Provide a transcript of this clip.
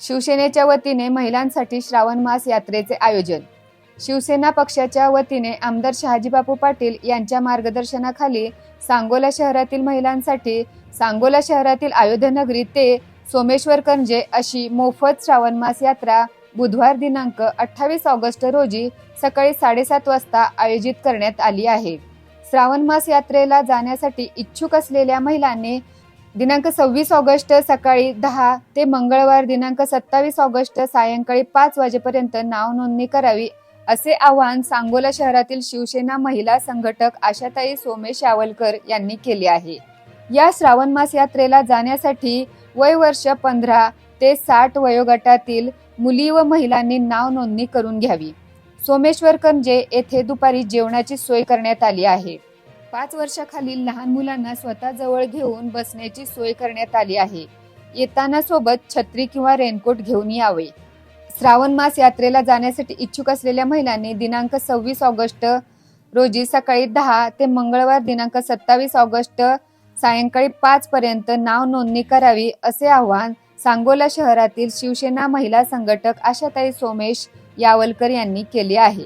शिवसेनेच्या वतीने महिलांसाठी श्रावण मास यात्रेचे आयोजन. शिवसेना पक्षाच्या वतीने आमदार शहाजीबापू पाटील यांच्या मार्गदर्शनाखाली सांगोला शहरातील महिलांसाठी सांगोला शहरातील अयोध्यानगरी ते सोमेश्वर कंजे अशी मोफत श्रावण मास यात्रा बुधवार दिनांक अठ्ठावीस ऑगस्ट रोजी सकाळी साडेसात वाजता आयोजित करण्यात आली आहे. श्रावण मास यात्रेला जाण्यासाठी इच्छुक असलेल्या महिलांनी दिनांक सव्वीस ऑगस्ट सकाळी दहा ते मंगळवार दिनांक सत्तावीस ऑगस्ट सायंकाळी पाच वाजेपर्यंत नाव नोंदणी करावी असे आवाहन सांगोला शहरातील शिवसेना महिला संघटक आशाताई सोमेश यावलकर यांनी केले आहे. या श्रावण मास यात्रेला जाण्यासाठी वय वर्ष पंधरा ते साठ वयोगटातील मुली व महिलांनी नाव नोंदणी करून घ्यावी. सोमेश्वर कंजे येथे दुपारी जेवणाची सोय करण्यात आली आहे. पाच वर्षाखालील लहान मुलांना स्वतः जवळ घेऊन बसण्याची सोय करण्यात आली आहे. येताना सोबत छत्री किंवा रेनकोट घेऊन यावे. श्रावण मास यात्रेला जाण्यासाठी इच्छुक असलेल्या महिलांनी दिनांक सव्वीस ऑगस्ट रोजी सकाळी दहा ते मंगळवार दिनांक सत्तावीस ऑगस्ट सायंकाळी पाच पर्यंत नाव नोंदणी करावी असे आवाहन सांगोला शहरातील शिवसेना महिला संघटक आशाताई सोमेश यावलकर यांनी केले आहे.